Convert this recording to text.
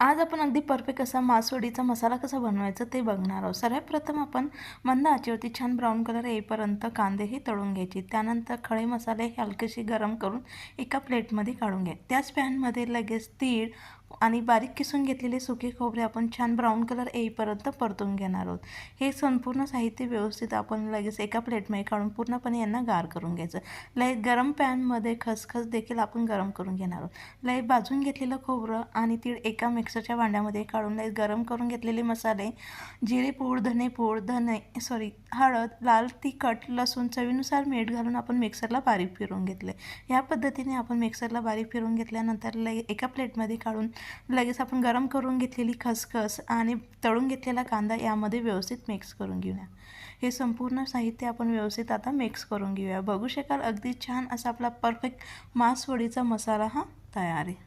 आज आपण अगदी परफेक्ट असा मासवडीचा मसाला कसा बनवायचा ते बघणार आहोत. सर्वात प्रथम आपण मंद आचेवरती छान ब्राऊन कलर येईपर्यंत कांदेही तळून घ्यायचे. त्यानंतर खडे मसाले हे हलकेसे गरम करून एका प्लेटमध्ये काढून घ्या. त्याच पॅनमध्ये लगेच तीळ आणि बारीक किसून घेतलेले सुके खोबरे आपण छान ब्राऊन कलर येईपर्यंत परतून घेणार आहोत. हे संपूर्ण साहित्य व्यवस्थित आपण लगेच एका प्लेटमध्ये काढून पूर्णपणे यांना गार करून घ्यायचं. लय गरम पॅनमध्ये खसखस देखील आपण गरम करून घेणार आहोत. लय भाजून घेतलेलं खोबरं आणि तीळ एका मिक्सरच्या भांड्यामध्ये काढून लय गरम करून घेतलेले मसाले जिरे पूड धने पूड धने सॉरी हळद लाल तिखट लसूण चवीनुसार मीठ घालून आपण मिक्सरला बारीक फिरवून घेतले. या पद्धतीने आपण मिक्सरला बारीक फिरवून घेतल्यानंतर लगे एका प्लेटमध्ये काढून लगेच आपण गरम करून घेतलेली खसखस आणि तळून घेतलेला कांदा यामध्ये व्यवस्थित मिक्स करून घेऊया. हे संपूर्ण साहित्य आपण व्यवस्थित आता मिक्स करून घेऊया. बघू शकाल अगदी छान असा आपला परफेक्ट मासवडीचा मसाला हा तयार आहे.